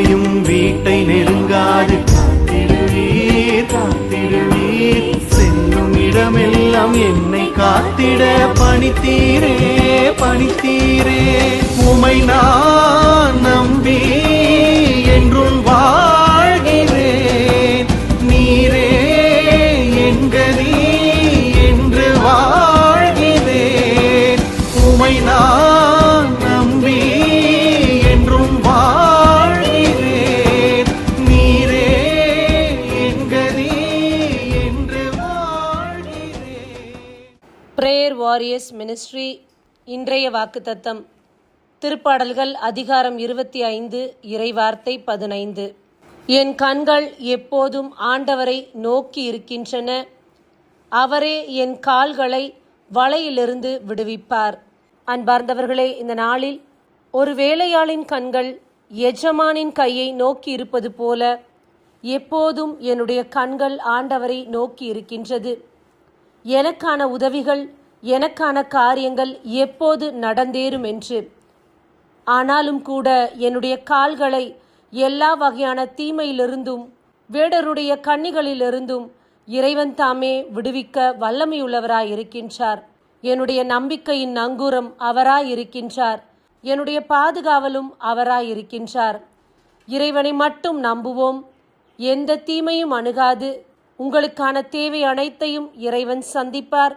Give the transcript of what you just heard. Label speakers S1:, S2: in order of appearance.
S1: தீமையும் வீட்டை நெருங்காது. காத்திடுவீர் காத்திடுவீர். செல்லும் இடமெல்லாம் என்னை காத்திட பணித்தீரே பணித்தீரே.
S2: பிரேயர் வாரியர்ஸ் மினிஸ்ட்ரி இன்றைய வாக்குத்தத்தம். திருப்பாடல்கள் அதிகாரம் இருபத்தி ஐந்து இறைவார்த்தை பதினைந்து. என் கண்கள் எப்போதும் ஆண்டவரை நோக்கி இருக்கின்றன. அவரே என் கால்களை வலையிலிருந்து விடுவிப்பார். அன்பார்ந்தவர்களே இந்த நாளில் ஒரு வேலையாளின் கண்கள் எஜமானின் கையை நோக்கி இருப்பது போல எப்போதும் என்னுடைய கண்கள் ஆண்டவரை நோக்கி இருக்கின்றது. எனக்கான உதவிகள் எனக்கான காரியங்கள் எப்போது நடந்தேறும் என்று. ஆனாலும் கூட என்னுடைய கால்களை எல்லா வகையான தீமையிலிருந்தும் வேடருடைய கண்ணிகளிலிருந்தும் இறைவன் தாமே விடுவிக்க வல்லமையுள்ளவராயிருக்கின்றார். என்னுடைய நம்பிக்கையின் நங்கூரம் அவராயிருக்கின்றார். என்னுடைய பாதுகாவலும் அவராயிருக்கின்றார். இறைவனை மட்டும் நம்புவோம். எந்த தீமையும் அணுகாது. உங்களுக்கான தேவை அனைத்தையும் இறைவன் சந்திப்பார்.